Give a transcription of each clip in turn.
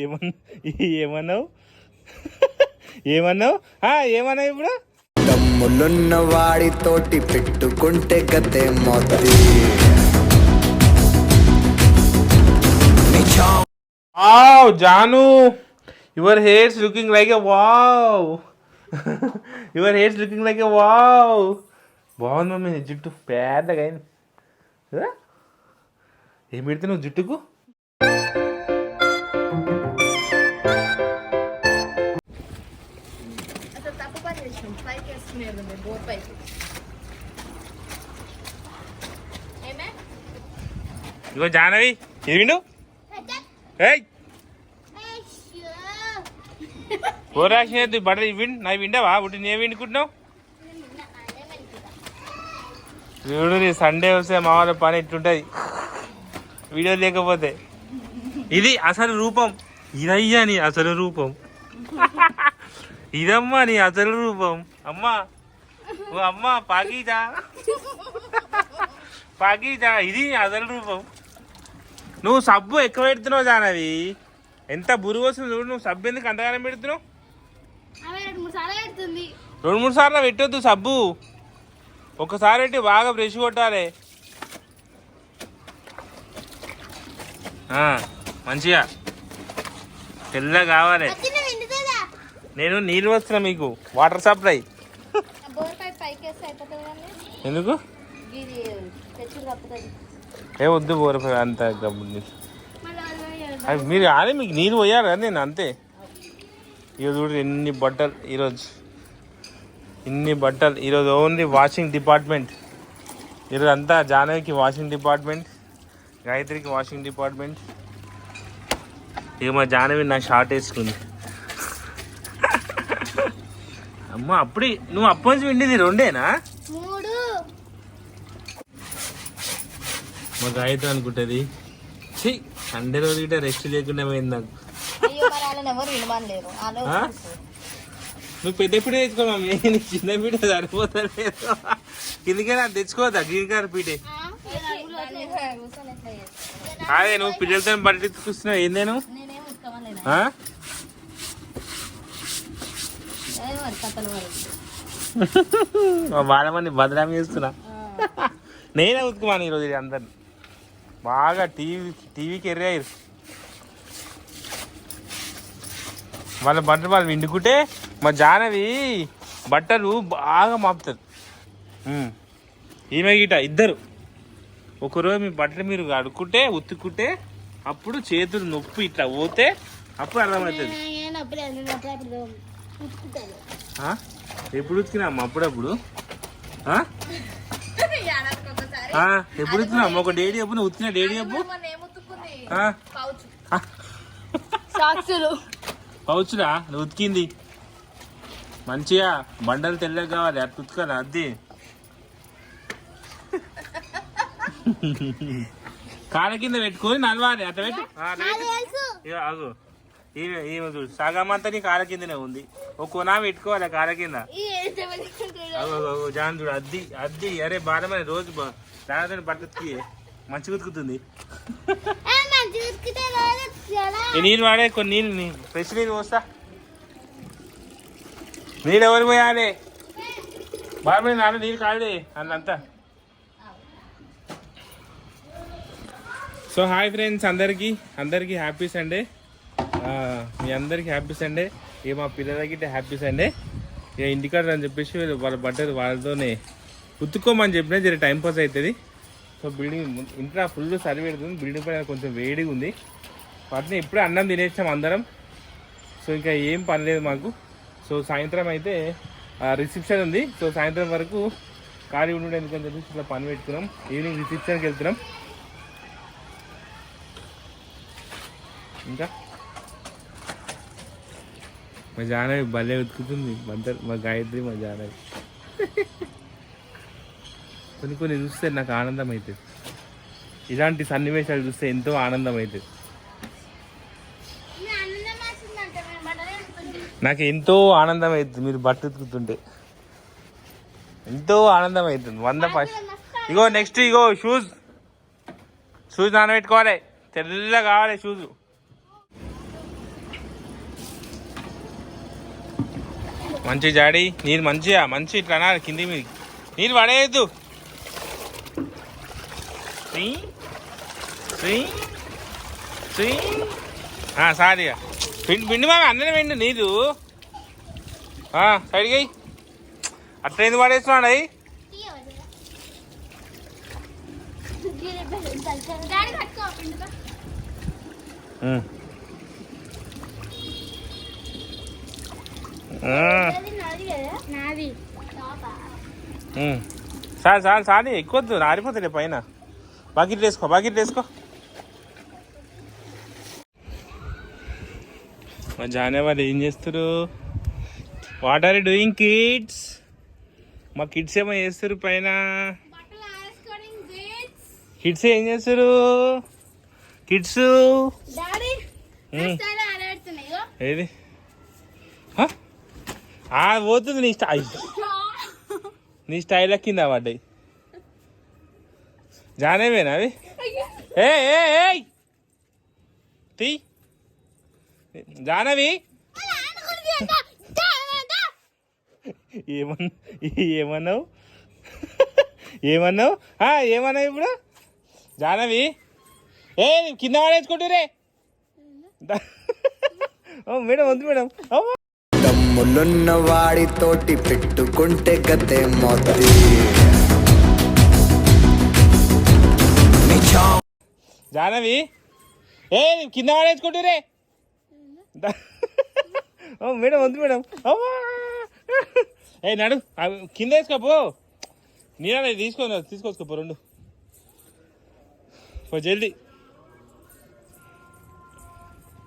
ఏమన్నా ఏమన్నావు? ఏమన్నావు? ఆ, ఏమన్నావు ఇప్పుడు? తమ్ములున్న వాడితోటి పెట్టుకుంటే గతే మొత్తి wow Janu. Your hairs looking like a wow your hairs looking like a wow బాగుంది మమ్మీ జుట్టు పెద్దగా అయింది. మేము బోర్ పైకి. ఏమే? ఇగో జానవి ఓరాక్షి బట్టలు ఇవి విండు నా విండవా ఒకటి నే విండుకుంటున్నావు చూడు సండే వస్తే మా వాళ్ళ పని ఇట్లుంటుంది. వీడియో లేకపోతే. ఇది అసలు రూపం. ఇదయ్యా నీ అసలు రూపం. ఇదమ్మా నీ అసలు రూపం. అమ్మా. ఓ అమ్మా పాకీజా పాకీజా ఇది అసలు రూపం. నువ్వు సబ్బు ఎక్కువ పెడుతున్నావు జానవి. ఎంత బురుగు వస్తుంది చూడు నువ్వు సబ్బు ఎందుకు అంతగానం పెడుతున్నావు? రెండు మూడు సార్లు పెడుతుంది. రెండు మూడు సార్లు పెట్టొద్దు సబ్బు. ఒకసారి పెట్టి బాగా బ్రష్ కొట్టాలి. మంచిగా. తెల్లగా కావాలి. నేను నీళ్ళు వస్తున్నా మీకు. Water supply. ఎందుకు? ఏ వద్దు బోరపై అంత అవి మీరు కానీ మీకు నీళ్ళు పోయారు కదా నేను అంతే. ఇక చూడు ఎన్ని బట్టలు ఈరోజు. ఇన్ని బట్టలు. ఈరోజు ఓన్లీ వాషింగ్ డిపార్ట్మెంట్. ఈరోజు అంతా జానవికి వాషింగ్ డిపార్ట్మెంట్. గాయత్రికి వాషింగ్ డిపార్ట్మెంట్. ఇక మా జానవి నా షార్ట్ వేసుకుంది. అమ్మ అప్పుడే నువ్వు అప్పటి నుంచి విండేది రెండేనా? మా గాయత్రి అనుకుంటుంది ఛీ సండే రోజు గిట్ట రెస్ట్ లేకుండా పోయింది నాకు? నువ్వు పెద్ద పీట తెచ్చుకో మమ్మీ నీకు చిన్న పీట సరిపోతలేదు. కిందికైనా తెచ్చుకోవద్దా గ్రీన్ కలర్ పీటే అదే నువ్వు పిల్లలతో బట్టి తీసుకొస్తున్నావు ఏం నేను నేనేం ఉత్కమలేను ఆ? అదే మరి కథలు మరి? మా బాలమని బదనామి చేస్తున్నా. నేనే ఉతుకుమాను ఈరోజు అందరిని. బాగా టీవీ టీవీకి ఎర్రారు వాళ్ళ బట్టలు వాళ్ళు విండుకుంటే మా జానవి బట్టలు బాగా మాపుతుంది. ఈమె గిట ఇద్దరు. ఒకరోజు మీ బట్టలు మీరు అడుక్కుంటే ఉతుక్కుంటే అప్పుడు చేతులు నొప్పి ఇట్లా పోతే అప్పుడు అర్థమవుతుంది? ఎప్పుడు ఉతికినామ్మా అప్పుడప్పుడు? ఎప్పుడు ఉతికినామ్మా ఒక డేడీ నువ్వు ఉతికిన డేడీ. సాక్షులు పౌచురా నువ్వు ఉతికింది. మంచిగా బండలు తెల్లగా కావాలి అట్లా ఉతకాలి అది. కాళ్ళ కింద పెట్టుకొని నలవాలి అట్లా పెట్టు. పెట్టు. ఇగో ఆగు. ఈమె ఈమె చూడు. సగం అంతా నీ కాళ్ళ కిందనే ఉంది. ఒక కొనా పెట్టుకోవాలి కాళ్ళ కింద. అగో, అగో, అగో, జాన్ చూడు అద్ది అద్ది. అరే బాధమని రోజు మంచిగా ఉతుకుతుంది. మంచి ఉతికితే రోజు చాలా ఈ నీళ్ళు వాడే కొన్ని నీళ్ళు ఫ్రెష్ నీళ్ళు పోస్తా. నీళ్ళు ఎవరు పోయాలి? బాగా నాన్న నీళ్ళు కాదే అన్నంతా. సో హాయ్ ఫ్రెండ్స్ అందరికీ. అందరికీ హ్యాపీ సండే. మీ అందరికీ హ్యాపీ సండే. ఇక మా పిల్లలకి హ్యాపీ సండే. ఇక ఇంటికాడ అని చెప్పేసి వాళ్ళ బట్టలు వాళ్ళతోనే ఉతుక్కోమని చెప్పినా జర టైం పాస్ అవుతుంది. సో బిల్డింగ్ ఇంట్లో ఫుల్ సరి పెడుతుంది. బిల్డింగ్ పైన కొంచెం వేడిగా ఉంది. వాటిని ఇప్పుడే అన్నం తినేసాం అందరం. సో ఇంకా ఏం పని లేదు మాకు. సో సాయంత్రం అయితే రిసెప్షన్ ఉంది. సో సాయంత్రం వరకు ఖాళీ ఉండడం ఎందుకని చెప్పేసి ఇట్లా పని పెట్టుకున్నాం. ఈవినింగ్ రిసెప్షన్కి వెళ్తున్నాం. ఇంకా? మా జానవి భలే ఉతుకుతుంది. బందర్ మా గాయత్రి మా జానవి కొన్ని కొన్ని చూస్తే నాకు ఆనందం అవుతుంది ఇలాంటి సన్నివేశాలు చూస్తే ఎంతో ఆనందం అవుతుంది నాకు ఎంతో ఆనందం అవుతుంది మీరు బట్ట ఉతుకుతుంటే. ఎంతో ఆనందం అవుతుంది వంద ఫస్ట్ ఇగో నెక్స్ట్ ఇగో షూస్ షూస్ నానబెట్టుకోవాలి. తెల్ల కావాలి షూజు మంచి జాడి నీరు మంచిగా మంచి ఇట్లా అనాలి కింది మీద. నీరు పడేయద్దు సారీగా పిండి పిండి మామ అందరం పిండి నీరు. సైడ్కి అయ్యి అట్లా ఎందుకు పడేస్తున్నాడు అయ్యి? డాడీ సార్ సార్ సారీ ఎక్కువద్దు ఆరిపోతుంది పైన. బకెట్ వేసుకో బకెట్ వేసుకో. మా జానే వాళ్ళు ఏం చేస్తారు వాట్ ఆర్ డూయింగ్ కిడ్స్ మా కిడ్స్ ఏమో చేస్తారు పైన. కిడ్స్ ఏం చేస్తారు కిడ్స్ ఏది? ఆ పోతుంది నీ స్టైల్ నీ స్టైల్ కింద పడ్డాయి. జానేవేనా అవి? ఏ ఏ తీ. జానవి. ఏమన్నా ఏమన్నావు? ఏమన్నావు? ఏమన్నావు ఇప్పుడు? జానవి. ఏ కింద పడేసుకుంటురే ఓ మేడం వద్దు మేడం. దమ్ములున్న వాడితోటి పెట్టుకుంటే గతే మొత్తి జానవి ఏ కింద పడేసుకుంటురే ఓ మేడం వద్దు మేడం. ఏ నడు అవి కింద వేసుకోపో. నేను తీసుకో తీసుకొచ్చుకోపో రెండు. పో జల్దీ.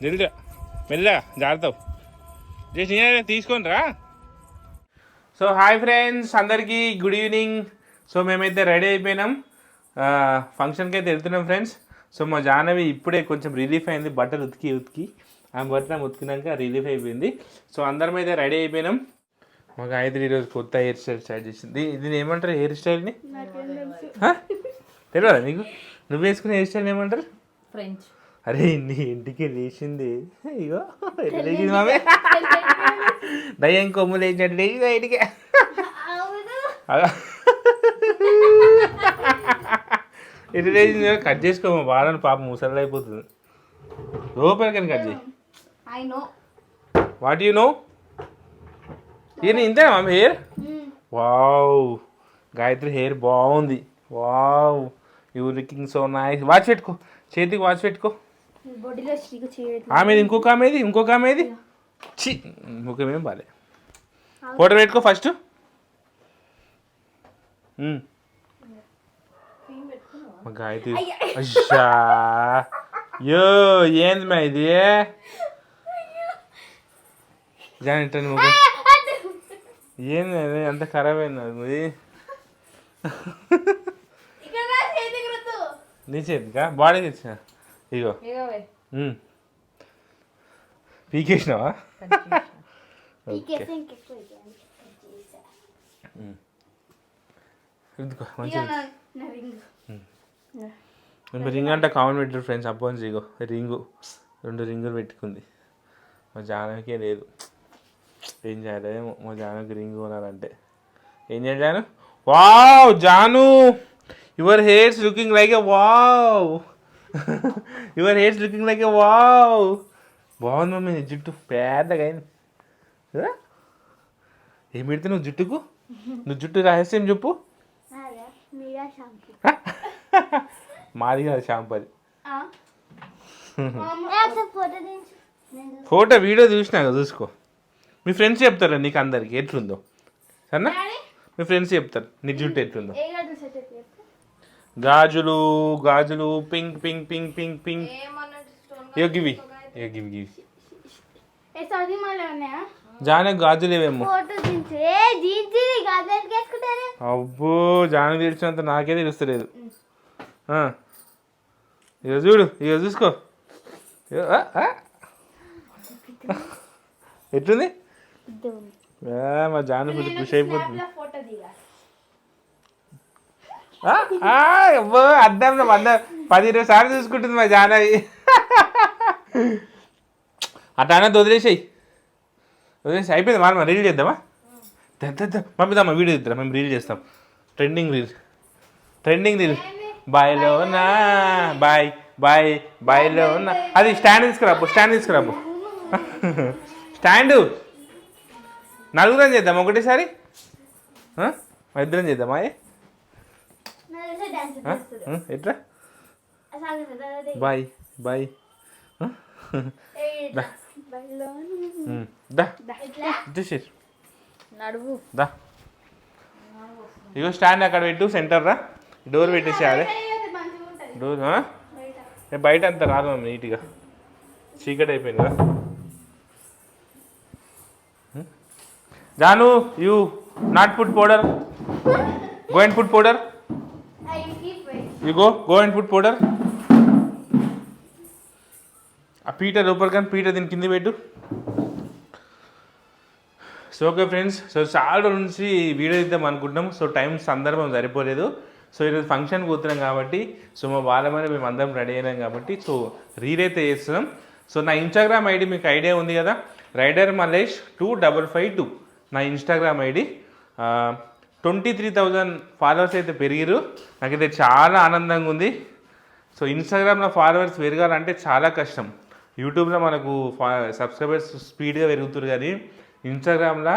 జల్దీ మెల్లగా జాగ్రత్త జస్ట్ తీసుకొని రా. సో హాయ్ ఫ్రెండ్స్ అందరికీ గుడ్ ఈవినింగ్. సో మేమైతే రెడీ అయిపోయినాం. ఆ, ఫంక్షన్కి అయితే వెళ్తున్నాం ఫ్రెండ్స్. సో మా జాహ్నవి ఇప్పుడే కొంచెం రిలీఫ్ అయింది బట్టలు ఉతికి ఉతికి. ఆమె బట్టలు ఉతికినాక రిలీఫ్ అయిపోయింది. సో అందరం అయితే రెడీ అయిపోయినాం. మా గాయత్రి ఈరోజు కొత్త హెయిర్ స్టైల్ స్టార్ట్ చేసింది. దీన్ని ఏమంటారు హెయిర్ స్టైల్ని? హ? తెలియదా నీకు? నువ్వు వేసుకునే హెయిర్ స్టైల్ ఏమంటారు? ఫ్రెంచ్. అరే నీ ఇంటికి లేచింది. ఇగో లేచింది మామే? దయ్యం కొమ్ము లేచినట్టు లేచింది ఇంటికి. ఎటు లేచింది? కట్ చేసుకో మా బాలని పాప ముసలి అయిపోతుంది. లోపలికని కట్ చేయి. వాట్ యు నో ఈయన ఇంతే మామ? Hair wow. గాయత్రి హెయిర్ బాగుంది. Wow. You looking so nice watch పెట్టుకో. చేతికి వాచ్ పెట్టుకో. ఆమెది ఇంకొక ఆమెది ఇంకొక ఆమెది? చి ముఖమేం బాలే. ఫోటో పెట్టుకో ఫస్ట్ గాయత్రి అయ్యా. యో ఏంది మా ఇది? జానిటన్ ముఖం. ఏంది అది? అంత ఖరాబ్ అయింది అది నీ చేతికా బాడీ తెచ్చిన ఇగో. పీకేసినావా? రింగ్. అంటే కామన్ పెట్టారు ఫ్రెండ్స్ అప్పటి ఇగో రింగు. రెండు రింగులు పెట్టుకుంది. మా జానకే లేదు. ఏం చేయాలి మా జానకి రింగ్ కొనాలంటే. ఏం చేయాలి Janu? Wow Janu! Your hairs looking like a wow your hairs looking like wow బాగుంది మమ్మీ జుట్టు పెద్దగా అయింది. కదా? ఏం పెడితే నువ్వు జుట్టుకు? నువ్వు జుట్టు రహస్యం చెప్పు. మాది కాదు షాంపూ అది. ఫోటో వీడియో చూసినా కదా చూసుకో. మీ ఫ్రెండ్స్ చెప్తారు నీకు అందరికి ఎట్లుందో. సరేనా? మీ ఫ్రెండ్స్ చెప్తారు నీ జుట్టు ఎట్లుందో ఏ గంటలు సెట్ అయితే గాజులు గాజులు pink pink pink pink pink. ఇగో గివి ఇగో గివి గివి. జానే గాజులు ఇవేమో. ఫోటో దించు. ఏ జీన్స్ గాజులు వేసుకుంటారు? అబ్బో జాన తెలిసినంత నాకే తెలుస్తలేదు. ఇగో చూడు ఇగో చూసుకో. ఎట్లుంది? మా జాన ఫుల్ ఖుషి అయిపోతుంది అబ్బో అద్దం వంద పది ఇరవై సార్లు చూసుకుంటుంది మా జానవి. అట్లా అన్నది వదిలేసాయి. వదిలేసి అయిపోయింది మనం రీల్ చేద్దామా? పంపిద్దామా? వీడియో ఇద్దాం మేము రీల్ చేస్తాం. Trending reel. Trending reel. బాయ్లోనా బాయ్ బాయ్ బాయ్లోనా. అది స్టాండ్ తీసుకురాబు స్టాండ్ తీసుకురాబు స్టాండు. నలుగురం చేద్దాం ఒకటేసారి? ఇద్దరం చేద్దామా? ఏ? ఎట్లా? Bye bye? దా. ఇగో స్టాండ్ అక్కడ పెట్టు సెంటర్ రా. డోర్ పెట్టేసేయాలి డోర్ బయట అంతా రాదు మమ్మీ నీట్గా. చీకటి అయిపోయింది కదా? Janu you not put powder go and put powder you go go and food powder ఆ పీటర్ లోపల కానీ పీటర్ దీని కింద పెట్టు. సో ఓకే ఫ్రెండ్స్ సో చాలా రోజుల నుంచి వీడియో ఇద్దాం అనుకుంటున్నాం. సో టైం సందర్భం సరిపోలేదు. సో ఈరోజు ఫంక్షన్ పోతున్నాం కాబట్టి సో మా వారమైన మేము అందరం రెడీ అయినాం కాబట్టి సో రీల్ అయితే చేస్తున్నాం. సో నా ఇన్స్టాగ్రామ్ ఐడి మీకు ఐడియా ఉంది కదా? Rider Malesh two double five two నా Instagram ID twenty three thousand followers అయితే పెరిగిరు నాకైతే చాలా ఆనందంగా ఉంది. సో ఇన్స్టాగ్రామ్లో ఫాలోవర్స్ పెరగాలంటే చాలా కష్టం. యూట్యూబ్లో మనకు ఫా సబ్స్క్రైబర్స్ స్పీడ్గా పెరుగుతారు కానీ ఇన్స్టాగ్రామ్లో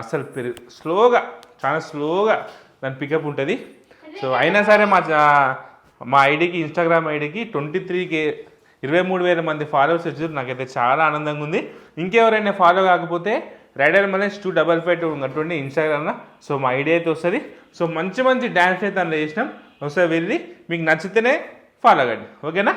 అసలు పెరు స్లోగా చాలా స్లోగా దాని పికప్ ఉంటుంది. సో అయినా సరే మా మా ఐడికి ఇన్స్టాగ్రామ్ ఐడికి ట్వంటీ త్రీకి ఇరవై మూడు వేల మంది ఫాలోవర్స్ వచ్చారు నాకైతే చాలా ఆనందంగా ఉంది. ఇంకెవరైనా ఫాలో కాకపోతే rider Malesh two double five two ఉన్నటువంటి ఇన్స్టాగ్రామ్లో సో మా ఐడియా అయితే వస్తుంది. సో మంచి మంచి డ్యాన్స్ అయితే అందులో చేసినాం. ఒకసారి వెళ్ళి మీకు నచ్చితేనే ఫాలో అవ్వండి ఓకేనా